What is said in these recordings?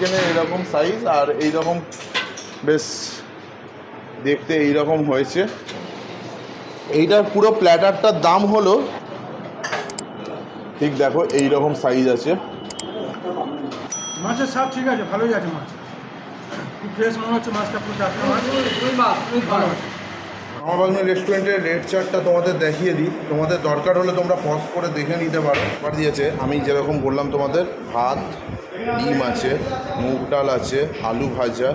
চিকেনের এরকম সাইজ আর এই রকম বেশ দেখতে এই রকম হয়েছে। এইটার পুরো প্ল্যাটারটার দাম হলো ঠিক দেখো এই রকম সাইজ আছে। মাছের সব ঠিক আছে ভালোই আছে মাছ। খুব ফ্রেশ মনে হচ্ছে মাছটা পুরো টাটকা মাছ। ভালো আছে আমার রেস্টুরেন্টের রেড চার্টটা তোমাদের দেখিয়ে দিই। তোমাদের দরকার হলে তোমরা পজ করে দেখে নিতে পারো। এবার দিয়েছে। আমি যেরকম বললাম তোমাদের ভাত ডিম আছে মুগ ডাল আছে আলু ভাজা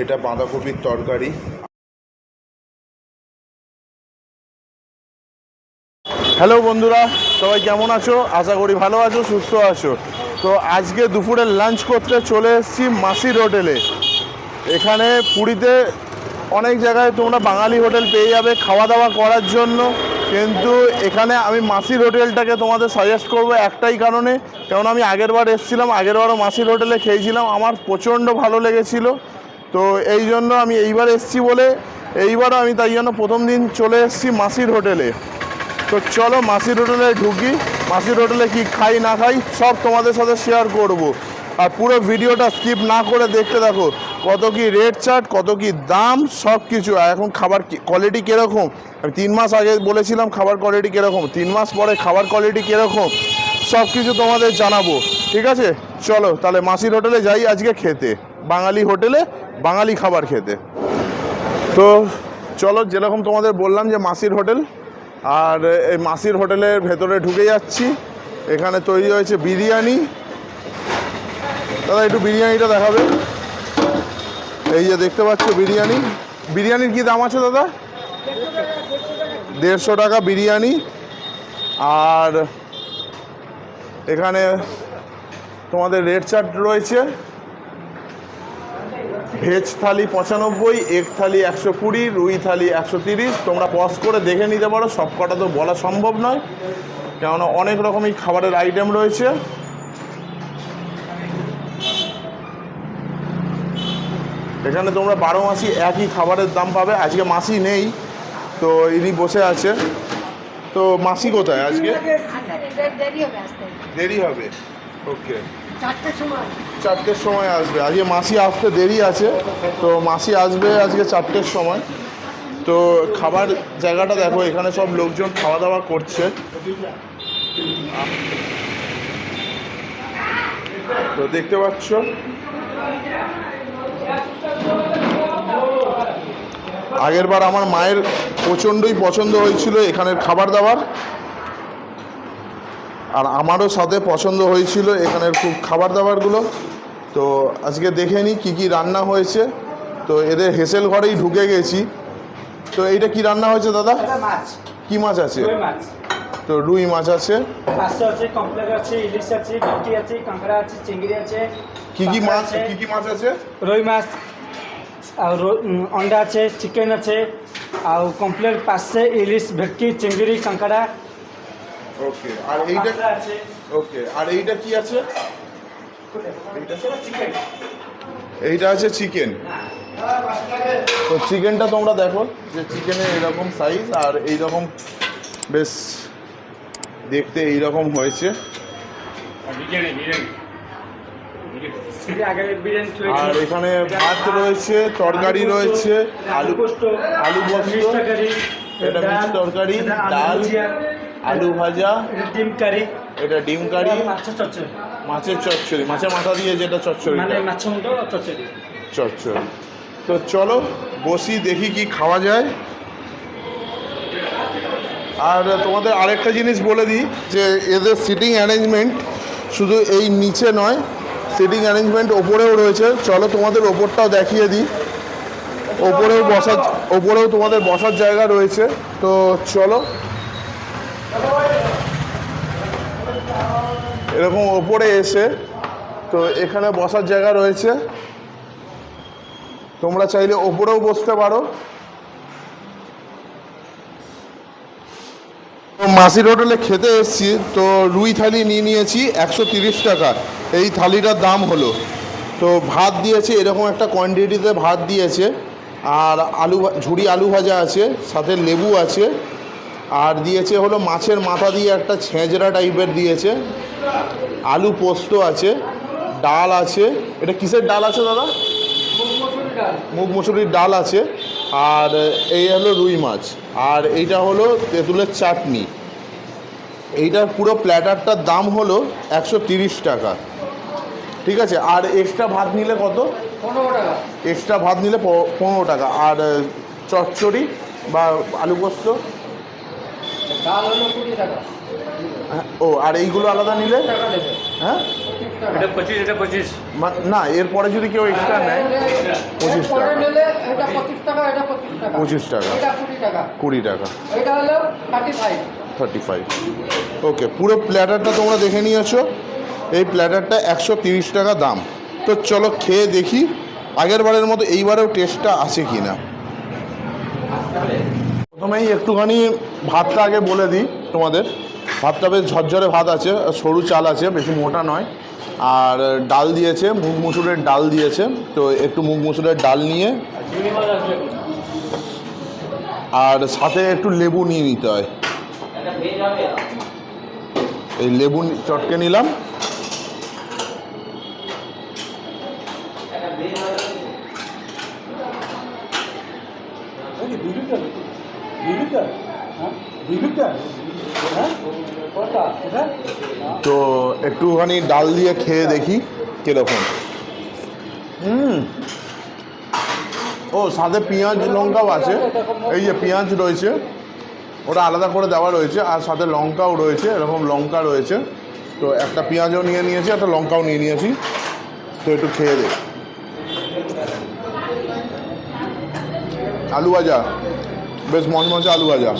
এটা বাঁধাকপির তরকারি। হ্যালো বন্ধুরা সবাই কেমন আছো? আশা করি ভালো আছো সুস্থ আছো। তো আজকে দুপুরে লাঞ্চ করতে চলে এসেছি মাসির হোটেলে এখানে পুরীতে অনেক জায়গায় তোমরা বাঙালি হোটেল পেয়ে যাবে খাওয়া দাওয়া করার জন্য। কিন্তু এখানে আমি মাসির হোটেলটাকে তোমাদের সাজেস্ট করব একটাই কারণে। কারণ আমি আগেরবার এসেছিলাম আগেরবারও মাসির হোটেলে খেয়েছিলাম। আমার প্রচণ্ড ভালো লেগেছিল। তো এই জন্য আমি এইবার এসেছি বলে এইবারও আমি তাই জন্য প্রথম দিন চলে এসেছি মাসির হোটেলে। তো চলো মাসির হোটেলে ঢুকি। মাসির হোটেলে কি খাই না খাই সব তোমাদের সাথে শেয়ার করব। আর পুরো ভিডিওটা স্কিপ না করে দেখতে দেখো কত কি রেট চার্ট কত কি দাম, সব কিছু। আর এখন খাবার কোয়ালিটি কীরকম? আমি তিন মাস আগে বলেছিলাম খাবার কোয়ালিটি কীরকম। তিন মাস পরে খাবার কোয়ালিটি কীরকম? সব কিছু তোমাদের জানাব। ঠিক আছে? চলো, তাহলে মাসির হোটেলে যাই আজকে খেতে। বাঙালি হোটেলে বাঙালি খাবার খেতে। তো চলো, যেরকম তোমাদের বললাম যে মাসির হোটেল, আর এই মাসির হোটেলের ভেতরে ঢুকে যাচ্ছি। এখানে তৈরি হয়েছে বিরিয়ানি দাদা, একটু বিরিয়ানিটা দেখাবে। এই যে দেখতে পাচ্ছ বিরিয়ানি। বিরিয়ানির কি দাম আছে দাদা? দেড়শো টাকা বিরিয়ানি। আর এখানে তোমাদের রেড চাট রয়েছে। ভেজ থালি পঁচানব্বই, এগ থালি একশো কুড়ি, রুই থালি একশো তিরিশ। তোমরা পজ করে দেখে নিতে পারো সব কটা তো বলা সম্ভব নয়। কেননা অনেক রকমই খাবারের আইটেম রয়েছে। এখানে তোমরা বারো মাসি একই খাবারের দাম পাবে। আজকে মাসি নেই, তো ইনি বসে আছে। তো মাসি কোথায় আজকে? দেরি হবে। ওকে। চারটের সময় আসবে। আজকে মাসি আসতে দেরি আছে, তো মাসি আসবে আজকে চারটের সময়। তো খাবার জায়গাটা দেখো, এখানে সব লোকজন খাওয়া দাওয়া করছে। তো দেখতে পাচ্ছ? আগের বার আমার মায়ের প্রচণ্ডই পছন্দ হয়েছিল এখানের খাবার দাবার। আর আমারও সাথে পছন্দ হয়েছিল এখানের খুব খাবার দাবারগুলো। তো আজকে দেখে নিই কী কী রান্না হয়েছে। তো এদের হেসেল ঘরেই ঢুকে গেছি। তো এইটা কি রান্না হয়েছে দাদা? কি মাছ আছে? তো রুই মাছ আছে। কি কি মাছ কি কি মাছ আছে? রুই মাছ। ଆଉ ରୋ- ଉଁ, ଅଣ୍ଡା ଅଛି ଚିକେନ୍ ଅଛି ଆଉ କମ୍ପ୍ଲେଟ୍ ପାଶେ ଇଲିଶ ଭେଟକି ଚିଙ୍ଗିଡ଼ି କାଙ୍କଡ଼ା ওকে আর এইটা পাবদা আছে ওকে আর এইটা কি আছে এইটা চিকেন এইটা আছে চিকেন তো চিকেনটা তোমরা দেখো যে চিকেনের এরকম সাইজ আর এই রকম বেশ দেখতে এই রকম হয়েছে সেটা আগে বিরিয়ানি আর এখানে ভাত রয়েছে তরকারি রয়েছে আলু আলু পোস্ত, এটা মিক্স তরকারি, ডাল, আলু ভাজা ডিম কারি এটা ডিম কারি মাছ চচ্চড়ি। মাছের চচ্চড়ি মাছের মাথা দিয়ে যেটা চচ্চড়ি। মানে মুন্ড চচ্চড়ি। চচ্চড়ি। তো চলো বসি দেখি কি খাওয়া যায়। আর তোমাদের আরেকটা জিনিস বলে দিই যে এদের সিটিং অ্যারেঞ্জমেন্ট শুধু এই নিচে নয় সিটিং অ্যারেঞ্জমেন্ট ওপরেও রয়েছে। চলো তোমাদের ওপরটাও দেখিয়ে দিই। ওপরেও বসার, ওপরেও তোমাদের বসার জায়গা রয়েছে। তো চলো। এরকম ওপরে এসে, তো এখানে বসার জায়গা রয়েছে। তোমরা চাইলে ওপরেও বসতে পারো। মাসির হোটেলে খেতে এসেছি, তো রুই থালি নিয়ে নিয়েছি, একশো টাকা। এই থালিটার দাম হলো। তো ভাত দিয়েছে, এরকম একটা কোয়ান্টিটিতে ভাত দিয়েছে। আর আলু ঝুড়ি আলু ভাজা আছে, সাথে লেবু আছে। আর দিয়েছে হলো মাছের মাথা দিয়ে একটা ছেঁচড়া টাইপের দিয়েছে। আলু পোস্ত আছে, ডাল আছে। এটা কিসের ডাল আছে দাদা? মুগ মুসুরির ডাল আছে। আর এই হলো রুই মাছ। আর এইটা হলো তেঁতুলের চাটনি। এইটার পুরো প্ল্যাটারটার দাম হলো একশো টাকা। ঠিক আছে আর এক্সট্রা ভাত নিলে কত? পনেরো টাকা। এক্সট্রা ভাত নিলে প- পনেরো টাকা। আর চচ্চড়ি বা আলু পোস্ত? ডাল হলো কুড়ি টাকা। হ্যাঁ, ও আর এইগুলো আলাদা নিলে? হ্যাঁ? এটা পঁচিশ এটা পঁচিশ। মা- না এরপরে যদি কেউ এক্সট্রা নেয় পঁচিশ টাকা। পঁচিশ টাকা। কুড়ি টাকা। থার্টি ফাইভ ওকে পুরো প্ল্যাটারটা তোমরা দেখে নিয়েছো। এই প্ল্যাটারটা একশো টাকা দাম। তো চলো খেয়ে দেখি আগের বারের মতো এইবারেও টেস্টটা আছে কি না প্রথমেই একটুখানি ভাতটা আগে বলে দিই তোমাদের। ভাতটা বেশ ঝরঝরে ভাত আছে, সরু চাল আছে, বেশি মোটা নয়। আর ডাল দিয়েছে, মুগ মুসুরের ডাল দিয়েছে। তো একটু মুগ মুসুরের ডাল নিয়ে আর সাথে একটু লেবু নিয়ে নিতে হয়। এই লেবু চটকে নিলাম তো একটুখানি ডাল দিয়ে খেয়ে দেখি কীরকম। হুম। ও, সাথে পেঁয়াজ, লঙ্কাও আছে। এই যে পেঁয়াজ রয়েছে, ওটা আলাদা করে দেওয়া রয়েছে, আর সাথে লঙ্কাও রয়েছে, এরকম লঙ্কা রয়েছে। তো একটা পেঁয়াজও নিয়ে নিয়েছি, একটা লঙ্কাও নিয়ে নিয়েছি। তো একটু খেয়ে দে আলু ভাজা, বেশ মচমচে আলু ভাজা।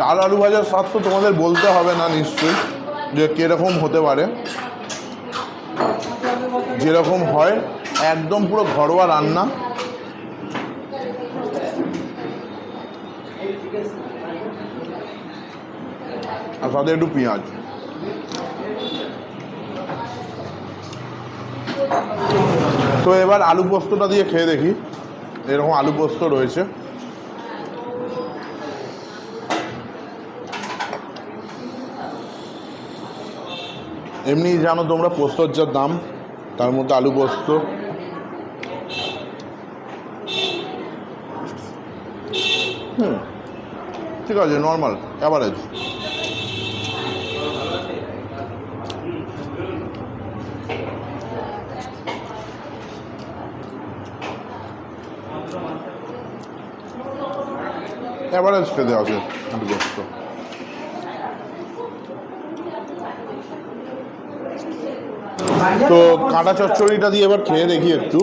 ডাল আলু ভাজার স্বাদ তো তোমাদের বলতে হবে না নিশ্চয়ই, যে কীরকম হতে পারে। যেরকম হয়, একদম পুরো ঘরোয়া রান্না। আর সাথে একটু পেঁয়াজ। তো এবার আলু পোস্তটা দিয়ে খেয়ে দেখি, এরকম আলু পোস্ত রয়েছে। এমনি জানো তোমরা পোস্তর যা দাম, তার মধ্যে আলু পোস্ত। হুম, ঠিক আছে নর্মাল অ্যাভারেজ অ্যাভারেজ খেতে আছে আলু পোস্ত। তো কাঁটা চচ্চড়িটা দিয়ে এবার খেয়ে দেখি একটু।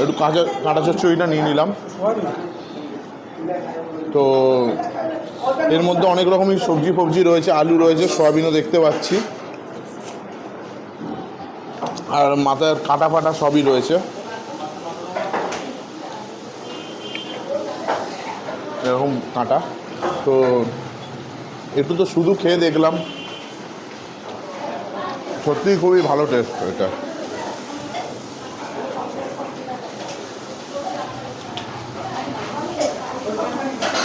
একটু কাঁচা কাঁটা চচ্চড়িটা নিয়ে নিলাম। তো এর মধ্যে অনেক রকমই সবজি ফবজি রয়েছে, আলু রয়েছে, সয়াবিনও দেখতে পাচ্ছি। আর মাথায় কাটা ফাটা সবই রয়েছে। এরকম কাঁটা। তো একটু তো শুধু খেয়ে দেখলাম। সত্যিই খুবই ভালো টেস্ট এটা।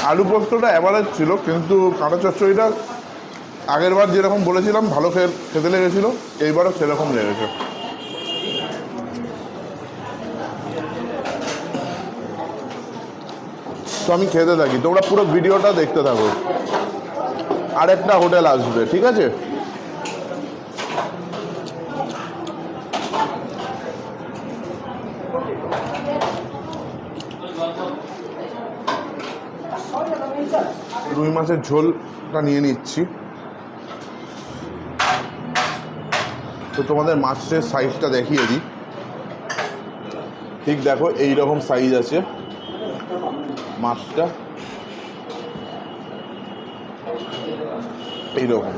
আলু পোস্তটা অ্যাভারেজ ছিল, কিন্তু কাঁটা চচ্চড়িটা আগের বার যেরকম বলেছিলাম, ভালো খেতে লেগেছিলো, এইবারও সেরকম লেগেছে। তো আমি খেতে থাকি, তোমরা পুরো ভিডিওটা দেখতে থাকো। আরেকটা হোটেল আসবে, ঠিক আছে? রুই মাছের ঝোলটা নিয়ে নিচ্ছি। তো তোমাদের মাছের সাইজটা দেখিয়ে দিই। ঠিক দেখো এই রকম সাইজ আছে মাছটা। এইরকম।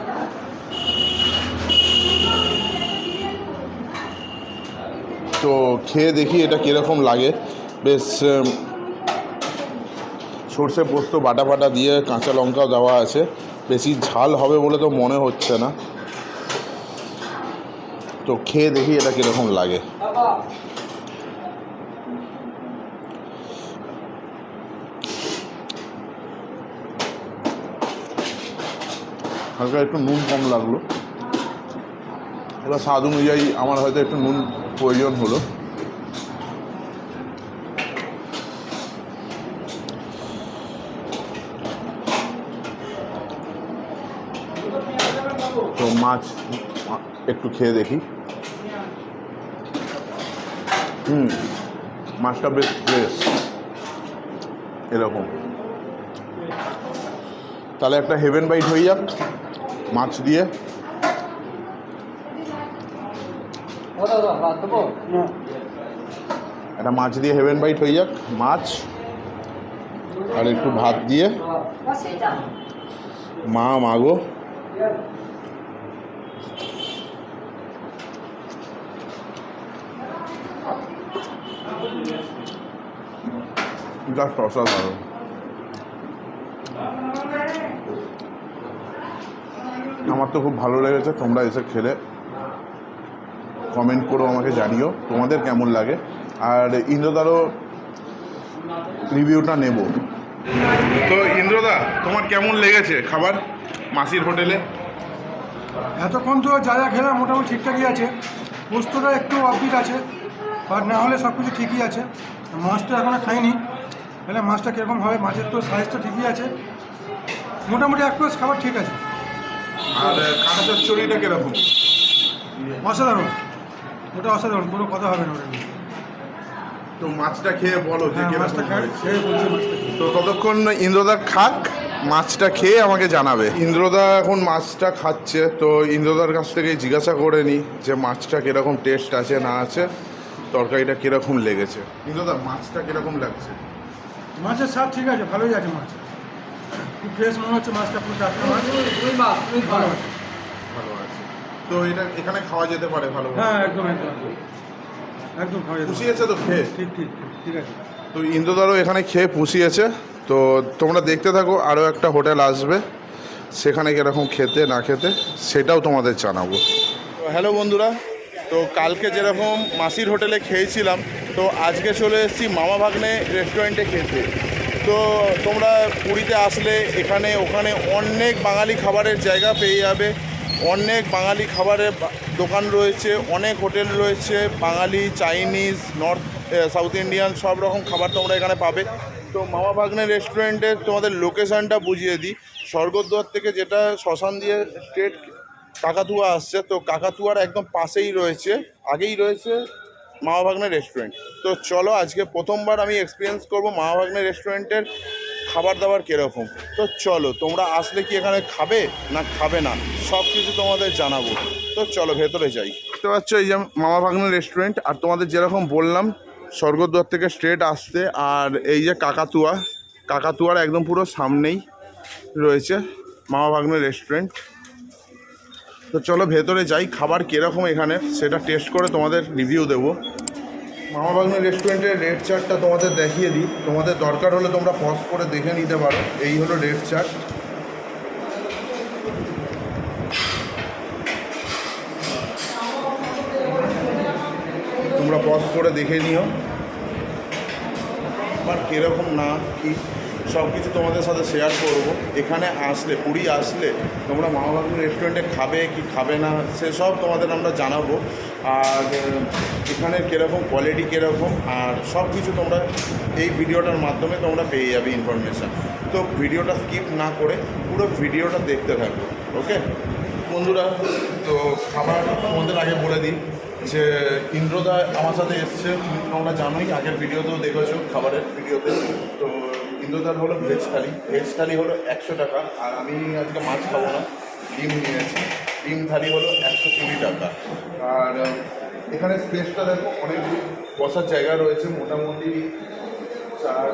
তো খেয়ে দেখি এটা কীরকম লাগে। বেশ সর্ষে পোস্ত, বাটা বাটা দিয়ে কাঁচা লঙ্কাও দেওয়া আছে। বেশি ঝাল হবে বলে তো মনে হচ্ছে না। তো খেয়ে দেখি এটা কীরকম লাগে। হালকা একটু নুন কম লাগল। এবার স্বাদ অনুযায়ী আমার হয়তো একটু নুন প্রয়োজন হলো। তো মাছ একটু খেয়ে দেখি। হুম, মাছটা বেশ ফ্রেশ, এরকম। তাহলে একটা হেভেন বাইট হয়ে যাক মাছ দিয়ে। একটা মাছ দিয়ে হেভেন বাইট হয়ে যাক। মাছ আর একটু ভাত দিয়ে। মা মাগো জাস্ট আমার তো খুব ভালো লেগেছে, তোমরা এসে খেলে। কমেন্ট করো আমাকে জানিও তোমাদের কেমন লাগে। আর ইন্দ্রদারও রিভিউটা নেব। তো ইন্দ্রদা তোমার কেমন লেগেছে খাবার মাসির হোটেলে? এতক্ষণ তো যা যা খেলাম মোটামুটি ঠিকঠাকই আছে। পোস্তটা একটু অফবিট আছে আর না হলে সব কিছু ঠিকই আছে। মাছটা এখনও খাইনি তাহলে মাছটা কীরকম হবে? মাছের তো সাইজটা ঠিকই আছে। মোটামুটি এক খাবার ঠিক আছে। আর কাঁটা চচ্চড়িটা কীরকম? অসাধারণ। ওটা অসাধারণ কোনো কথা হবে না ওটা নিয়ে। তো মাছটা খেয়ে বলো যে হ্যাঁ কীরকম মাছটা খাই হয়েছে। খেয়ে বলছি মাছটা খেয়ে। তো ততক্ষণ ইন্দ্রদা খাক মাছটা খেয়ে আমাকে জানাবে। ইন্দ্রদা এখন মাছটা খাচ্ছে তো ইন্দ্রদার কাছ থেকে জিজ্ঞাসা করে নি যে মাছটা কীরকম টেস্ট আছে না আছে তরকারিটা কীরকম লেগেছে। ইন্দ্রদা মাছটা কীরকম লাগছে? মাছের স্বাদ ঠিক আছে ভালোই আছে মাছ। খুব ফ্রেশ মনে হচ্ছে মাছটা পুরো টাটকা মাছ ভালো আছে ভালো আছে। তো এটা এখানে খাওয়া যেতে পারে ভালো হ্যাঁ একদম একদম একদম। খাওয়া যেতে খুশি আছে তো খেয়ে? ঠিক ঠিক ঠিক, ঠিক আছে। তো ইন্দ্রদারও এখানে খেয়ে পুষিয়েছে। তো তোমরা দেখতে থাকো আরও একটা হোটেল আসবে। সেখানে কীরকম খেতে না খেতে সেটাও তোমাদের জানাব। হ্যালো বন্ধুরা তো কালকে যেরকম মাসির হোটেলে খেয়েছিলাম তো আজকে চলে এসেছি মামা ভাগ্নে রেস্টুরেন্টে খেতে। তো তোমরা পুরীতে আসলে এখানে ওখানে অনেক বাঙালি খাবারের জায়গা পেয়ে যাবে। অনেক বাঙালি খাবারের দোকান রয়েছে, অনেক হোটেল রয়েছে, Bangali, Chinese, north south Indian সব রকম খাবার তোমরা এখানে পাবে। তো মামা ভাগ্নে রেস্টুরেন্টে তোমাদের লোকেশানটা বুঝিয়ে দিই। স্বর্গদ্বার থেকে যেটা শ্মশান দিয়ে স্ট্রেট কাকাতুয়া আসছে, তো কাকাতুয়ার একদম পাশেই রয়েছে, আগেই রয়েছে মামা ভাগ্নে রেস্টুরেন্ট। তো চলো আজকে প্রথমবার আমি এক্সপিরিয়েন্স করব মামা ভাগ্নে রেস্টুরেন্টের খাবার দাবার কীরকম? তো চলো, তোমরা আসলে কি এখানে খাবে না খাবে না? সব কিছু তোমাদের জানাব। তো চলো, ভেতরে যাই। দেখতে পাচ্ছ এই যে মামা ভাগ্নে রেস্টুরেন্ট আর তোমাদের যেরকম বললাম, স্বর্গদ্বার থেকে স্ট্রেট আসতে, আর এই যে কাকাতুয়া, কাকাতুয়ার একদম পুরো সামনেই রয়েছে মামা ভাগ্নে রেস্টুরেন্ট তো চলো, ভেতরে যাই, খাবার কীরকম এখানে, সেটা টেস্ট করে তোমাদের রিভিউ দেবো। মামা বাগনি রেস্টুরেন্টের রেড চার্টটা তোমাদের দেখিয়ে দিই। তোমাদের দরকার হলে তোমরা পজ করে দেখে নিতে পারো। এই হলো রেড চার্ট। তোমরা পজ করে দেখে নিও। আর কীরকম না, কি? সব কিছু তোমাদের সাথে শেয়ার করব। এখানে আসলে পুরী আসলে তোমরা মামাবাবু রেস্টুরেন্টে খাবে কি খাবে না সেসব তোমাদের আমরা জানাব। আর আহ, এখানের কীরকম কোয়ালিটি কীরকম আর সব কিছু তোমরা এই ভিডিওটার মাধ্যমে তোমরা পেয়ে যাবে ইনফরমেশান তো ভিডিওটা স্কিপ না করে পুরো ভিডিওটা দেখতে থাকো ওকে বন্ধুরা তো খাবার তোমাদের আগে বলে দিই যে ইন্দ্রদা আমার সাথে এসছে তোমরা জানোই আগের ভিডিওতেও দেখেছ খাবারের ভিডিওতে। তো ইন্দ্রদার হলো ভেজ থালি। ভেজ থালি হলো একশো টাকা। আর আমি আজকে মাছ খাব না, ডিম নিয়েছি। ডিম থালি হলো একশো কুড়ি টাকা। আর এখানে স্পেসটা দেখো, অনেক বসার জায়গা রয়েছে, মোটামুটি চার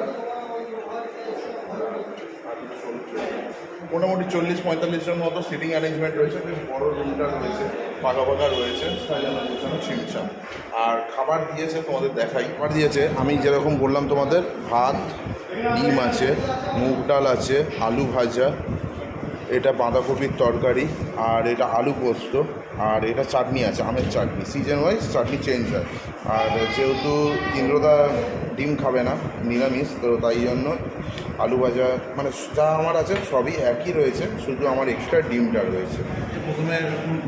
মোটামুটি চল্লিশ পঁয়তাল্লিশের মতো সিটিং অ্যারেঞ্জমেন্ট রয়েছে, বেশ বড় রুমটা রয়েছে পাকা পাকা রয়েছে গোছানো ছিমছাম। আর খাবার দিয়েছে তোমাদের দেখাই। খাবার দিয়েছে, আমি যেরকম বললাম তোমাদের, ভাত, ডিম আছে, মুগ ডাল আছে, আলু ভাজা, এটা বাঁধাকপির তরকারি, আর এটা আলু পোস্ত, আর এটা চাটনি আছে, আমের চাটনি। সিজন ওয়াইজ চাটনি চেঞ্জ হয়। আর যেহেতু ইন্দ্রদা ডিম খাবে না, নিরামিষ, তো তাই জন্য আলু ভাজা মানে যা আমার আছে সবই একই রয়েছে, শুধু আমার এক্সট্রা ডিমটা রয়েছে। প্রথমে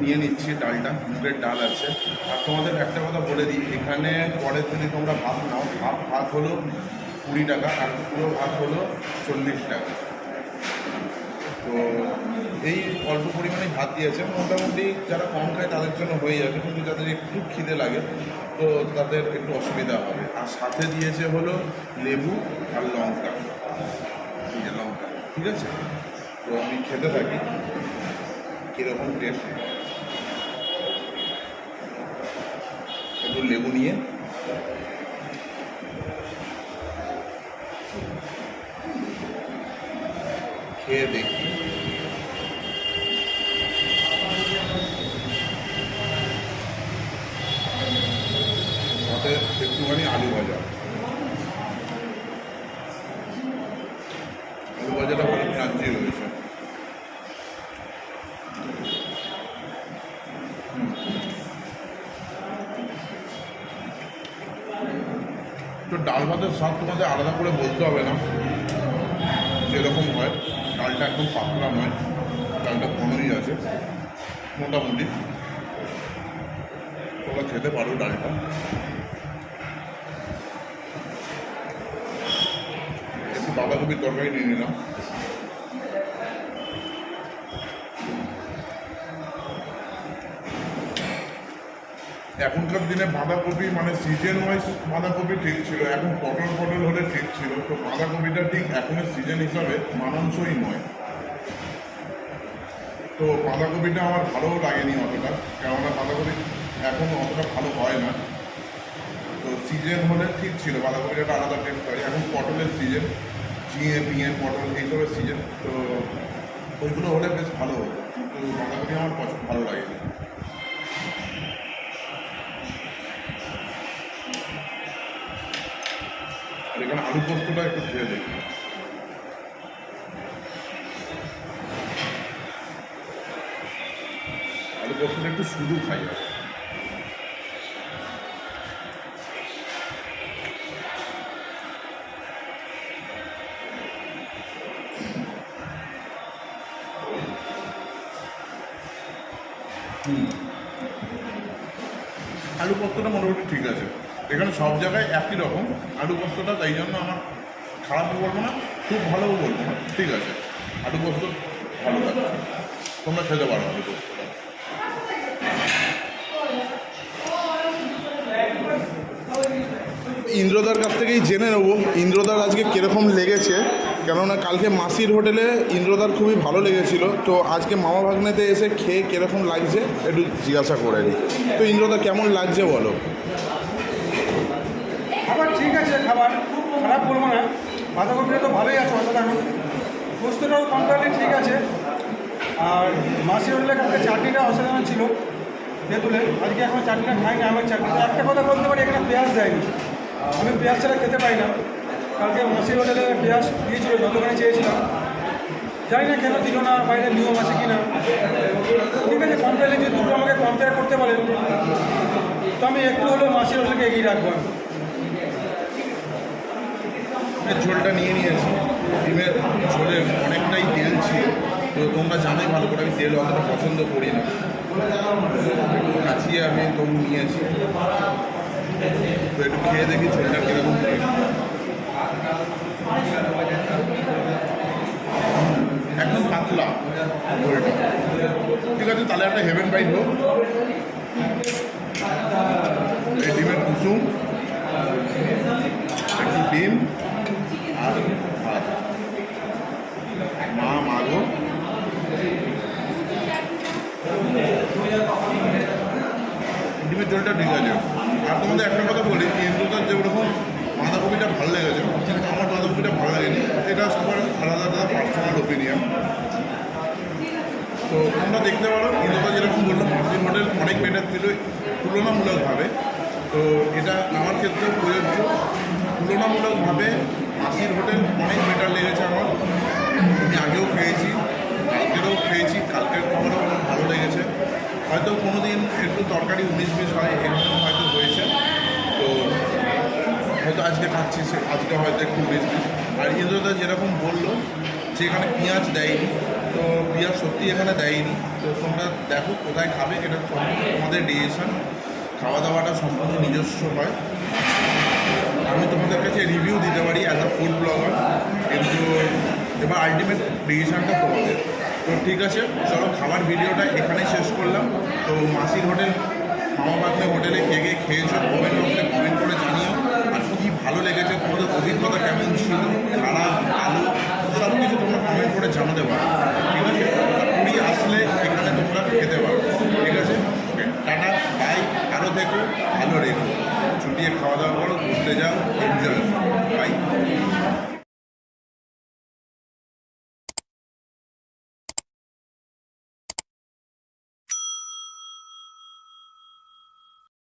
নিয়ে নিচ্ছি ডালটা, মুগের ডাল আছে। আর তোমাদের একটা কথা বলে দিই, এখানে পরে যদি তোমরা ভাত নাও, ভাত ভাত হলো কুড়ি টাকা, আর পুরো ভাত হলো চল্লিশ টাকা। তো এই অল্প পরিমাণে ভাত দিয়েছে, মোটামুটি যারা কম খায় তাদের জন্য হয়ে যাবে, কিন্তু যাদের একটু খিদে লাগে, তো তাদের একটু অসুবিধা হবে। আর সাথে দিয়েছে হলো লেবু আর লঙ্কা। ঠিক আছে? তো আমি খেতে থাকি। কীরকম টেস্ট একটু লেবু নিয়ে। খেয়ে দেখি সাথে একটুখানি আলু ভাজা আলু ভাজাটা ভালো ক্রাঞ্চি রয়েছে তো ডাল তোমাদের আলাদা করে বলতে হবে না। যেরকম হয়। ডালটা একদম পাতলা নয়। ডালটা ঘনই আছে। মোটামুটি। তোমরা খেতে পারো ডালটা। একটু বাঁধাকপির তরকারি নিয়ে নিলাম। এখনকার দিনে বাঁধাকপি মানে সিজন ওয়াইজ বাঁধাকপি ঠিক ছিল, এখন পটল পটল হলে ঠিক ছিল, তো বাঁধাকপিটা ঠিক এখনের সিজন হিসাবে মানানসই নয়। তো বাঁধাকপিটা আমার ভালোও লাগেনি অতটা, কেননা বাঁধাকপি এখন অতটা ভালো হয় না। তো সিজন হলে ঠিক ছিল, বাঁধাকপিটা একটা আলাদা টেস্ট হয়। এখন পটলের সিজন ঝিঙে পিঁয়ে, পটল, এইসবের সিজন তো ওইগুলো হলে বেশ ভালো হতো কিন্তু বাঁধাকপি আমার পছন্দ, ভালো লাগেনি। আলু একটু খেয়ে দেখি। আলু পোস্তটা একটু শুধু খাই। আলু পোস্তটা মোটামুটি ঠিক আছে। এখানে সব জায়গায় একই রকম। আলু পোস্তটা তাই জন্য আমার খারাপও বলব না, খুব ভালোও বলব না, ঠিক আছে। আলু পোস্ত ভালো লাগে তোমরা খেতে পারো আলু ইন্দ্রদার কাছ থেকেই জেনে নেব, ইন্দ্রদার আজকে কীরকম লেগেছে। কেননা কালকে মাসির হোটেলে ইন্দ্রদার খুবই ভালো লেগেছিল, তো আজকে মামা ভাগ্নেতে এসে খেয়ে কীরকম লাগছে, একটু জিজ্ঞাসা করে নিই। তো ইন্দ্রদা, কেমন লাগছে বলো খাবার ঠিক আছে খাবার খারাপ বলব না বাঁধাকপিটা তো ভালোই আছে অসাধারণ পোস্তটাও কমপ্লিটলি ঠিক আছে। আর মাসির হোটেলে কালকে চাটনিটা অসাধারণ ছিল তেঁতুলের। আজকে এখন চাটনিটা খাইনি, আমার চাটনিটা একটা কথা বলতে পারি, এখানে পেঁয়াজ দেয়নি। আমি পেঁয়াজ ছাড়া খেতে পাই না। কালকে মাসির হোটেলে পেঁয়াজ দিয়েছিল, যতখানি চেয়েছিলাম। জানি না কেন দিল না, বাইরে নিয়ম আছে কি না ঠিক আছে কম্পেয়ারে যদি দুটো আমাকে কম্পেয়ার করতে পারেন, তো আমি একটু হলেও মাসির হোটেলকে এগিয়ে রাখব। ডিমের ঝোলটা নিয়ে নিয়েছি। ডিমের ঝোলে অনেকটাই তেল ছিল। তো তোমরা জানোই ভালো করে, আমি তেল অতটা পছন্দ করি না। কাছিয়ে আমি তবু নিয়েছি। তো একটু খেয়ে দেখি ঝোলটা কীরকম একদম পাতলা। ঠিক আছে, তাহলে একটা হেভেন বাইট হোক। এই ডিমের কুসুম, একটু ডিম আর ভাত মা মাগো ঝোলটা ঠিক আর তোমাদের একটা কথা বলি ইন্দুদার যেরকম বাঁধাকপিটা ভালো লেগেছে আমার বাঁধাকপিটা ভালো লাগেনি। এটা সবার আলাদা আলাদা পার্সোনাল ওপিনিয়ন তো তোমরা দেখতে পারো ইন্দুদা যেরকম বলল মার্জিন হোটেল অনেক বেটার ছিল, তুলনামূলকভাবে। তো এটা আমার ক্ষেত্রেও প্রযোজ্য। তুলনামূলকভাবে মাসির হোটেল অনেক বেটার লেগেছে আমার। আমি আগেও খেয়েছি, কালকেরও খেয়েছি, কালকের খাবারও ভালো লেগেছে। হয়তো কোনো দিন একটু তরকারি উনিশ বিশ হয়, এরকম হয়তো হয়েছে। তো হয়তো আজকে খাচ্ছি আজকে হয়তো একটু উনিশ বিশ। আর ইন্দ্রদা যেরকম বলল যে এখানে পেঁয়াজ দেয়নি, তো পেঁয়াজ সত্যি এখানে দেয়নি। তো তোমরা দেখো কোথায় খাবে, এটা সম্পূর্ণ তোমাদের ডিসিশন খাওয়া দাওয়াটা সম্পূর্ণ নিজস্ব হয়। আমি তোমাদের কাছে রিভিউ দিতে পারি অ্যাজ আ ফুড ব্লগার কিন্তু এবার আলটিমেট ডিসিশনটা তোমাদের। তো ঠিক আছে, চলো খাবার ভিডিওটা এখানেই শেষ করলাম। তো মাসির হোটেল, মামা হোটেলে কে কে খেয়েছো, কমেন্ট বক্সে কমেন্ট করে জানিও। আর কী ভালো লেগেছে, তোমাদের অভিজ্ঞতা কেমন ছিল, খারাপ, ভালো সব কিছু তোমরা কমেন্ট করে জানাতে পারো। ঠিক আছে? পুরী আসলে এখানে তোমরা খেতে পারো। ঠিক আছে? টাটা বাই আরও দেখো, ভালো রেখো। ছুটিয়ে খাওয়া দাওয়া করো, ঘুরতে যাও এনজয় বাই